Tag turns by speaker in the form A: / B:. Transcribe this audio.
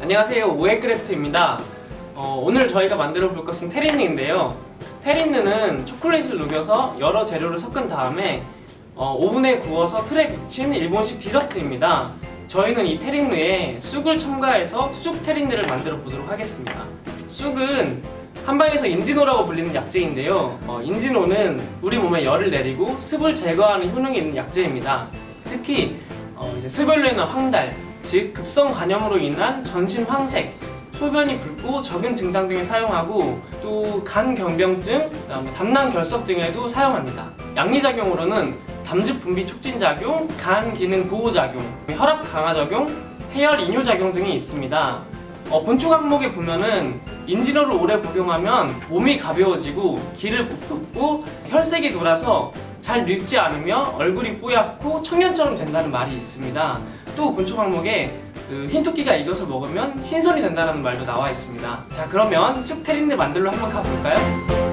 A: 안녕하세요. 오해크래프트입니다. 어, 오늘 저희가 만들어 볼 것은 테린느인데요. 테린느는 초콜릿을 녹여서 여러 재료를 섞은 다음에 어, 오븐에 구워서 틀에 굳힌 일본식 디저트입니다. 저희는 이 테린느에 쑥을 첨가해서 쑥 테린느를 만들어 보도록 하겠습니다. 쑥은 한방에서 인지노라고 불리는 약재인데요. 어, 인지노는 우리 몸에 열을 내리고 습을 제거하는 효능이 있는 약재입니다. 특히 어, 이제 스별레나 황달, 즉 급성 간염으로 인한 전신 황색, 소변이 붉고 적은 증상 등에 사용하고 또 간 경병증, 그다음에 담낭 결석 등에도 사용합니다. 양리 작용으로는 담즙 분비 촉진 작용, 간 기능 보호 작용, 혈압 강화 작용, 해열 이뇨 작용 등이 있습니다. 어, 본초 항목에 보면은 인지노를 오래 복용하면 몸이 가벼워지고 기를 돋고 혈색이 돌아서 잘 늙지 않으며 얼굴이 뽀얗고 청년처럼 된다는 말이 있습니다. 또 본초 항목에 그 흰토끼가 이것을 먹으면 신선이 된다는 말도 나와 있습니다. 자 그러면 쑥테린을 만들러 한번 가볼까요?